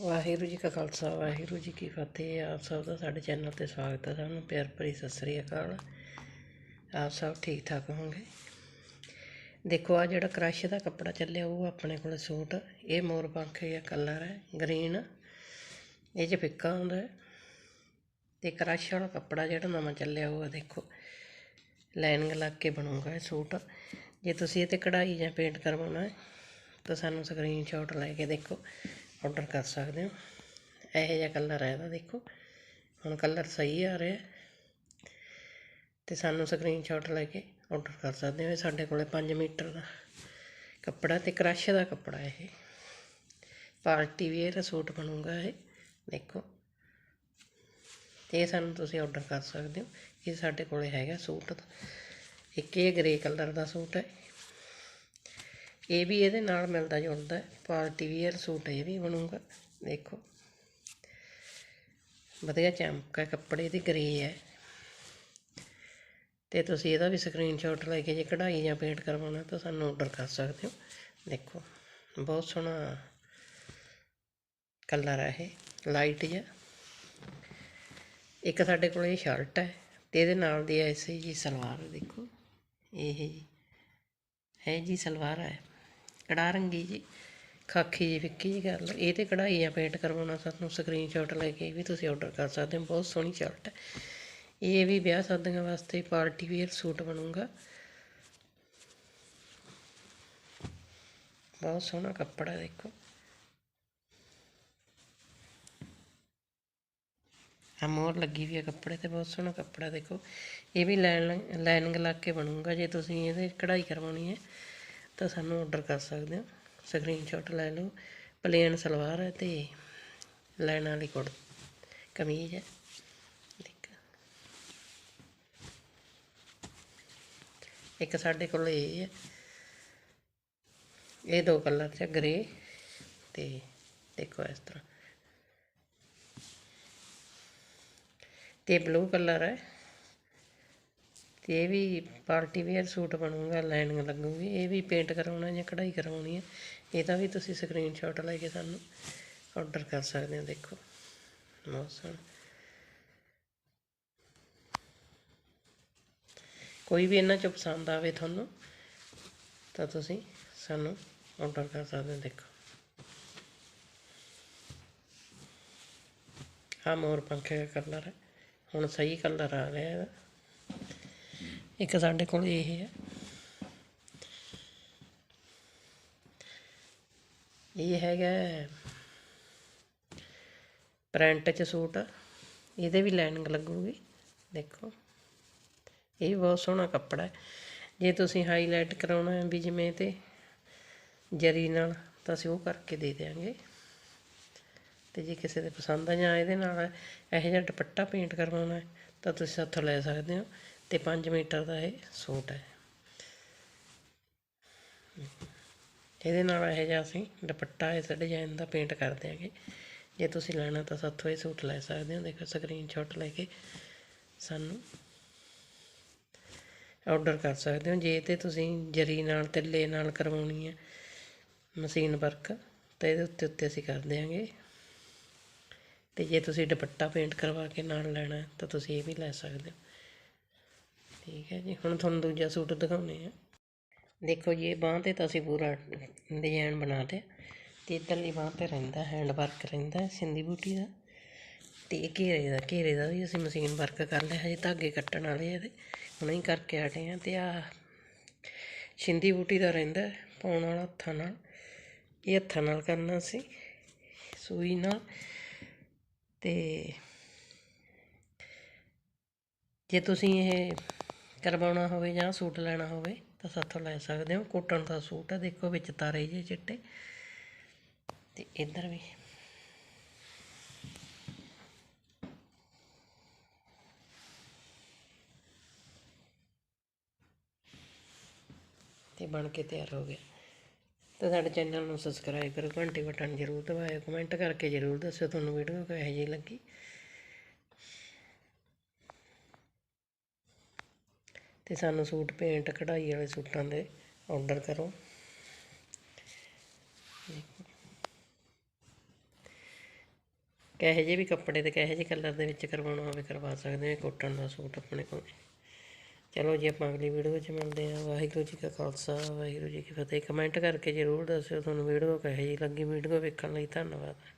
ਵਾਹਿਗੁਰੂ ਜੀ ਕਾ ਖਾਲਸਾ, ਵਾਹਿਗੁਰੂ ਜੀ ਕੀ ਫਤਿਹ। ਆਪ ਸਭ ਦਾ ਸਾਡੇ ਚੈਨਲ ਤੇ ਸਵਾਗਤ ਹੈ ਸਾਨੂੰ ਪਿਆਰ ਭਰੀ ਸਤਿ ਸ੍ਰੀ ਅਕਾਲ। ਆਪ ਸਭ ਠੀਕ ਠਾਕ ਹੋਵੋਗੇ? ਦੇਖੋ ਆ ਜਿਹੜਾ ਕ੍ਰਸ਼ ਦਾ ਕੱਪੜਾ ਚੱਲਿਆ, ਉਹ ਆਪਣੇ ਕੋਲ ਸੂਟ, ਇਹ ਮੋਰ ਪੰਖ ਦਾ ਕਲਰ ਹੈ, ਗ੍ਰੀਨ। ਇਹ 'ਚ ਫਿੱਕਾ ਹੁੰਦਾ ਹੈ। ਤੇ ਕ੍ਰਸ਼ ਵਾਲਾ ਕੱਪੜਾ ਜਿਹੜਾ ਨਵਾਂ ਚੱਲਿਆ, ਉਹ ਆ ਦੇਖੋ ਲਾਈਨਿੰਗ ਲੱਗ ਕੇ ਬਣੂਗਾ ਇਹ ਸੂਟ। ਜੇ ਤੁਸੀਂ ਇਹ ਤੇ ਕਢਾਈ ਜਾਂ ਪੇਂਟ ਕਰਵਾਉਣਾ ਹੈ, ਤਾਂ ਸਾਨੂੰ ਸਕਰੀਨਸ਼ਾਟ ਲੈ ਕੇ ਦੇਖੋ। ਔਡਰ ਕਰ ਸਕਦੇ ਹੋ। ਇਹੋ ਜਿਹਾ ਕਲਰ ਹੈ ਇਹਦਾ, ਦੇਖੋ। ਹੁਣ ਕਲਰ ਸਹੀ ਆ ਰਿਹਾ ਤੇ ਸਾਨੂੰ ਸਕਰੀਨਸ਼ਾਟ ਲੈ ਕੇ ਔਡਰ ਕਰ ਸਕਦੇ ਹੋ। ਇਹ ਸਾਡੇ ਕੋਲੇ 5 ਮੀਟਰ ਦਾ ਕੱਪੜਾ ਤੇ ਕ੍ਰਸ਼ ਦਾ ਕੱਪੜਾ ਇਹ। ਪਾਰਟੀ ਵੇਅਰ ਸੂਟ ਬਣੂਗਾ ਇਹ। ਦੇਖੋ। ਤੇ ਇਹ ਸਾਨੂੰ ਤੁਸੀਂ ਆਰਡਰ ਕਰ ਸਕਦੇ ਹੋ। ਇਹ ਸਾਡੇ ਕੋਲੇ ਹੈਗਾ ਸੂਟ। ਇੱਕ ਇਹ ਗ੍ਰੇ ਕਲਰ ਦਾ ਸੂਟ ਹੈ। ਇਹ ਵੀ ਇਹਦੇ ਨਾਲ ਮਿਲਦਾ ਜੁਲਦਾ ਹੈ। ਪਾਰਟੀ ਵੀਅਰ ਸੂਟ ਇਹ ਵੀ ਬਣੂਗਾ। ਦੇਖੋ। ਵਧੀਆ ਚਮਕ ਹੈ ਕੱਪੜੇ ਦੀ ਗਰੇ ਹੈ। ਤੇ ਤੁਸੀਂ ਇਹਦਾ ਵੀ ਸਕਰੀਨਸ਼ਾਟ ਲੈ ਕੇ ਜੇ ਕਢਾਈ ਜਾਂ ਪੇਂਟ ਕਰਵਾਉਣਾ ਤਾਂ ਸਾਨੂੰ ਆਰਡਰ ਕਰ ਸਕਦੇ ਹੋ। ਦੇਖੋ। ਬਹੁਤ ਸੋਹਣਾ ਕਲਰ ਹੈ ਇਹ। ਲਾਈਟ ਜਿਹਾ। ਇੱਕ ਸਾਡੇ ਕੋਲ ਇਹ ਸ਼ਰਟ ਹੈ ਤੇ ਇਹਦੇ ਨਾਲ ਦੀ ਐਸੀ ਜੀ ਸਲਵਾਰ, ਦੇਖੋ। ਇਹ ਜੀ। ਹੈ ਜੀ ਸਲਵਾਰ ਹੈ। ਕੜਾ ਰੰਗੀ ਜੀ ਖਾਕੀ ਜੀ, ਫਿੱਕੀ ਜੀ ਗੱਲ ਇਹ ਤੇ ਕਢਾਈ ਜਾਂ ਪੇਂਟ ਕਰਵਾਉਣਾ ਸਾਨੂੰ ਸਕਰੀਨਸ਼ਾਟ ਲੈ ਕੇ ਵੀ ਤੁਸੀਂ ਆਰਡਰ ਕਰ ਸਕਦੇ ਹੋ। ਬਹੁਤ ਸੋਹਣੀ ਸ਼ਰਟ ਹੈ। ਇਹ ਵੀ ਵਿਆਹ ਸ਼ਾਦੀਆਂ ਵਾਸਤੇ ਪਾਰਟੀ ਵੇਅਰ ਸੂਟ ਬਣੂਗਾ। ਬਹੁਤ ਸੋਹਣਾ ਕੱਪੜਾ ਦੇਖੋ। ਆ ਮੋਰ ਲੱਗੀ ਵੀ ਹੈ ਕੱਪੜੇ ਤੇ, ਬਹੁਤ ਸੋਹਣਾ ਕੱਪੜਾ, ਦੇਖੋ। ਇਹ ਵੀ ਲਾਈਨ ਲਾਈਨਿੰਗ ਲਾ ਕੇ ਬਣੂਗਾ ਜੇ ਤੁਸੀਂ ਇਹਦੇ ਕਢਾਈ ਕਰਵਾਉਣੀ ਹੈ। ਤਾਂ ਸਾਨੂੰ ਆਰਡਰ ਕਰ ਸਕਦੇ ਹੋ। ਸਕਰੀਨਸ਼ਾਟ ਲੈ ਲਓ। ਪਲੇਨ ਸਲਵਾਰ ਹੈ ਤੇ ਲਾਈਨ ਵਾਲੀ ਕੁੜ ਕਮੀਜ਼ ਹੈ। ਇੱਕ ਸਾਡੇ ਕੋਲ ਇਹ ਹੈ। ਇਹ ਦੋ ਕਲਰ ਚ ਗ੍ਰੇ ਤੇ ਦੇਖੋ ਇਸ ਤਰ੍ਹਾਂ। ਤੇ ਬਲੂ ਕਲਰ ਹੈ। ਤੇ ਇਹ ਵੀ ਪਾਰਟੀ ਵੇਅਰ ਸੂਟ ਬਣੂਗਾ, ਲਾਈਨਿੰਗ ਲੱਗੂਗੀ, ਇਹ ਵੀ ਪੇਂਟ ਕਰਾਉਣਾ ਜਾਂ ਕਢਾਈ ਕਰਵਾਉਣੀ ਹੈ ਇਹਦਾ ਵੀ ਤੁਸੀਂ ਸਕਰੀਨਸ਼ਾਟ ਲੈ ਕੇ ਸਾਨੂੰ ਆਰਡਰ ਕਰ ਸਕਦੇ ਹੋ, ਦੇਖੋ। ਬਹੁਤ ਸੋਹਣਾ। ਕੋਈ ਵੀ ਇਹਨਾਂ ਚੋਂ ਪਸੰਦ ਆਵੇ ਤੁਹਾਨੂੰ, ਤਾਂ ਤੁਸੀਂ ਸਾਨੂੰ ਆਰਡਰ ਕਰ ਸਕਦੇ ਹੋ, ਦੇਖੋ। ਆ ਮੋਰ ਪੰਖੇ ਦਾ ਕਲਰ ਹੈ, ਹੁਣ ਸਹੀ ਕਲਰ ਆ ਰਿਹਾ ਇਹਦਾ। ਇੱਕ ਸਾਡੇ ਕੋਲ ਇਹ ਹੈ ਇਹ ਹੈਗਾ ਪ੍ਰਿੰਟ ਚ ਸੂਟ। ਇਹਦੇ ਵੀ ਲਾਈਨਿੰਗ ਲੱਗੂਗੀ। ਦੇਖੋ। ਇਹ ਬਹੁਤ ਸੋਹਣਾ ਕੱਪੜਾ ਹੈ। ਜੇ ਤੁਸੀਂ ਹਾਈਲਾਈਟ ਕਰਾਉਣਾ ਹੈ ਵੀ ਜਿਵੇਂ ਤੇ ਜਰੀ ਨਾਲ, ਤਾਂ ਅਸੀਂ ਉਹ ਕਰਕੇ ਦੇ ਦਿਆਂਗੇ। ਤੇ ਜੇ ਕਿਸੇ ਦੇ ਪਸੰਦ ਆ ਜਾਂ ਇਹਦੇ ਨਾਲ ਇਹੋ ਜਿਹਾ ਦੁਪੱਟਾ ਪੇਂਟ ਕਰਵਾਉਣਾ ਤਾਂ ਤੁਸੀਂ ਸਾਥੋਂ ਲੈ ਸਕਦੇ ਹੋ। ਤੇ 5 ਮੀਟਰ ਦਾ ਇਹ ਸੂਟ ਹੈ। ਇਹਦੇ ਨਾਲ ਇਹ ਜਿਹਾ ਅਸੀਂ ਦੁਪੱਟਾ ਇਸ ਡਿਜ਼ਾਈਨ ਦਾ ਪੇਂਟ ਕਰ ਦਿਆਂਗੇ। ਜੇ ਤੁਸੀਂ ਲੈਣਾ ਤਾਂ ਸਾਥੋਂ ਇਹ ਸੂਟ ਲੈ ਸਕਦੇ ਹੋ। ਦੇਖੋ ਸਕਰੀਨਸ਼ਾਟ ਲੈ ਕੇ ਸਾਨੂੰ ਆਰਡਰ ਕਰ ਸਕਦੇ ਹੋ। ਜੇ ਤੇ ਤੁਸੀਂ ਜਰੀ ਨਾਲ, ਤਿੱਲੇ ਨਾਲ ਕਰਵਾਉਣੀ ਹੈ ਮਸ਼ੀਨ ਵਰਕ ਤਾਂ ਇਹਦੇ ਉੱਤੇ ਉੱਤੇ ਅਸੀਂ ਕਰ ਦਿਆਂਗੇ। ਤੇ ਜੇ ਤੁਸੀਂ ਦੁਪੱਟਾ ਪੇਂਟ ਕਰਵਾ ਕੇ ਨਾਲ ਲੈਣਾ ਤਾਂ ਤੁਸੀਂ ਇਹ ਵੀ ਲੈ ਸਕਦੇ ਹੋ। ਠੀਕ ਹੈ ਜੀ, ਹੁਣ ਤੁਹਾਨੂੰ ਦੂਜਾ ਸੂਟ ਦਿਖਾਉਂਦੇ ਹਾਂ। ਦੇਖੋ ਜੀ, ਇਹ ਬਾਂਹ ਤੇ ਤਾਂ ਅਸੀਂ ਪੂਰਾ ਡਿਜ਼ਾਈਨ ਬਣਾ ਤੇ ਤੇ ਇੱਧਰਲੀ ਬਾਂਹ ਤੇ ਰਹਿੰਦਾ ਹੈਂਡ ਵਰਕ ਰਹਿੰਦਾ, ਸਿੰਧੀ ਬੂਟੀ ਦਾ। ਅਤੇ ਇਹ ਘੇਰੇ ਦਾ ਘੇਰੇ ਦਾ ਵੀ ਅਸੀਂ ਮਸ਼ੀਨ ਵਰਕ ਕਰ ਲਿਆ, ਹਜੇ ਧਾਗੇ ਕੱਟਣ ਵਾਲੇ ਇਹਦੇ। ਹੁਣੇ ਹੀ ਕਰਕੇ ਹਟੇ ਆ ਅਤੇ ਆ ਸਿੰਧੀ ਬੂਟੀ ਦਾ ਰਹਿੰਦਾ, ਪਾਉਣ ਵਾਲਾ ਹੱਥਾਂ ਨਾਲ। ਇਹ ਹੱਥਾਂ ਨਾਲ ਕਰਨਾ ਸੀ, ਸੂਈ ਨਾਲ। ਤੇ ਜੇ ਤੁਸੀਂ ਇਹ ਕਰਵਾਉਣਾ ਹੋਵੇ ਜਾਂ ਸੂਟ ਲੈਣਾ ਹੋਵੇ ਤਾਂ ਸਾਥੋਂ ਲੈ ਸਕਦੇ ਹੋ। ਕੋਟਨ ਦਾ ਸੂਟ ਹੈ ਦੇਖੋ ਵਿੱਚ ਤਾਰੇ ਜਿਹੇ ਚਿੱਟੇ। ਤੇ ਇੱਧਰ ਵੀ। ਤੇ ਬਣ ਕੇ ਤਿਆਰ ਹੋ ਗਿਆ। ਤੇ ਸਾਡੇ ਚੈਨਲ ਨੂੰ ਸਬਸਕ੍ਰਾਈਬ ਕਰੋ। ਘੰਟੀ ਬਟਨ ਜ਼ਰੂਰ ਦਬਾਇਓ। ਕਮੈਂਟ ਕਰਕੇ ਜ਼ਰੂਰ ਦੱਸਿਓ। ਤੁਹਾਨੂੰ ਵੀਡੀਓ ਕਿਹੋ ਜਿਹੀ ਲੱਗੀ। ਅਤੇ ਸਾਨੂੰ ਸੂਟ ਪੇਂਟ ਕਢਾਈ ਵਾਲੇ ਸੂਟਾਂ ਦੇ ਔਡਰ ਕਰੋ। ਕਹੇ ਜੇ ਵੀ ਕੱਪੜੇ ਤੇ ਕਹੇ ਜੇ ਕਲਰ ਦੇ ਵਿੱਚ ਕਰਵਾਉਣਾ ਹੋਵੇ, ਕਰਵਾ ਸਕਦੇ ਹੋ। ਕੋਟਨ ਦਾ ਸੂਟ ਆਪਣੇ ਕੋਲ। ਚਲੋ ਜੀ, ਆਪਾਂ ਅਗਲੀ ਵੀਡੀਓ 'ਚ ਮਿਲਦੇ ਹਾਂ। ਵਾਹਿਗੁਰੂ ਜੀ ਕਾ ਖਾਲਸਾ, ਵਾਹਿਗੁਰੂ ਜੀ ਕੀ ਫਤਿਹ। ਕਮੈਂਟ ਕਰਕੇ ਜ਼ਰੂਰ ਦੱਸਿਓ ਤੁਹਾਨੂੰ ਵੀਡੀਓ ਕਹੇ ਜੀ ਲੱਗੀ। ਵੀਡੀਓ ਵੇਖਣ ਲਈ ਧੰਨਵਾਦ।